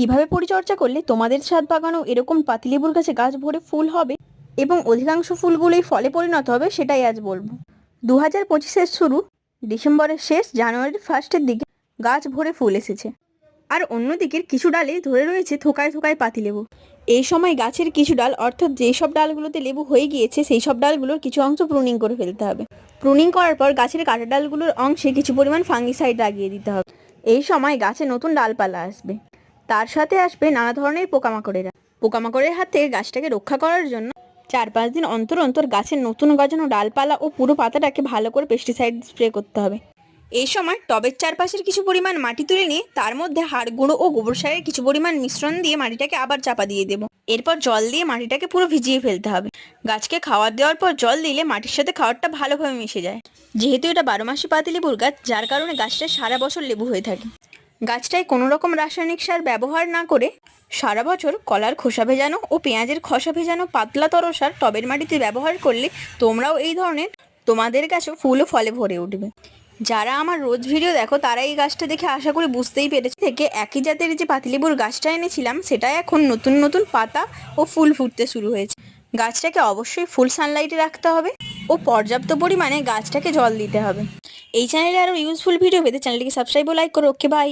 কীভাবে পরিচর্যা করলে তোমাদের ছাদ বাগানও এরকম পাতিলেবুর গাছে গাছ ভরে ফুল হবে এবং অধিকাংশ ফুলগুলোই ফলে পরিণত হবে সেটাই আজ বলব। দু হাজার পঁচিশের শুরু, ডিসেম্বরের শেষ, জানুয়ারির ফার্স্টের দিকে গাছ ভরে ফুল এসেছে। আর অন্যদিকের কিছু ডালে ধরে রয়েছে থোকায় থোকায় পাতিলেবু এই সময় গাছের কিছু ডাল, অর্থাৎ যেই সব ডালগুলোতে লেবু হয়ে গিয়েছে, সেই সব ডালগুলোর কিছু অংশ প্রুনিং করে ফেলতে হবে। প্রুনিং করার পর গাছের কাটা ডালগুলোর অংশে কিছু পরিমাণ ফাঙ্গিসাইড লাগিয়ে দিতে হবে। এই সময় গাছে নতুন ডালপালা আসবে। তার সাথে আসবে নানা ধরনের পোকামাকড়েরা। পোকামাকড়ের হাত থেকে গাছটাকে রক্ষা করার জন্য চার পাঁচ দিন অন্তর অন্তর গাছের নতুন গজানো ডালপালা ও পুরো পাতাটাকে ভালো করে পেস্টিসাইড স্প্রে করতে হবে। এই সময় টবের চারপাশের কিছু পরিমাণ মাটি তুলে নিয়ে তার মধ্যে হাড় গুঁড়ো ও গোবর সারের কিছু পরিমাণ মিশ্রণ দিয়ে মাটিটাকে আবার চাপা দিয়ে দেবো। এরপর জল দিয়ে মাটিটাকে পুরো ভিজিয়ে ফেলতে হবে। গাছকে খাবার দেওয়ার পর জল দিলে মাটির সাথে খাবারটা ভালোভাবে মিশে যায়। যেহেতু এটা বারো মাসি পাতিলেবুর গাছ, যার কারণে গাছটা সারা বছর লেবু হয়ে থাকে। গাছটায় কোনো রকম রাসায়নিক সার ব্যবহার না করে সারা বছর কলার খোসা ভেজানো ও পেঁয়াজের খসা ভেজানো পাতলা তরল সার টবের মাটিতে ব্যবহার করলে তোমরাও এই ধরনের তোমাদের গাছও ফুল ও ফলে ভরে উঠবে। যারা আমার রোজ ভিডিও দেখো, তারা এই গাছটা দেখে আশা করি বুঝতেই পেরেছে থেকে একই জাতের যে পাতিলেবুর গাছটা এনেছিলাম, সেটা এখন নতুন নতুন পাতা ও ফুল ফুটতে শুরু হয়েছে। গাছটাকে অবশ্যই ফুল সানলাইটে রাখতে হবে ও পর্যাপ্ত পরিমাণে গাছটাকে জল দিতে হবে। এই চ্যানেলে আরও ইউজফুল ভিডিও পেতে চ্যানেলটিকে সাবস্ক্রাইব ও লাইক করো। Okay bye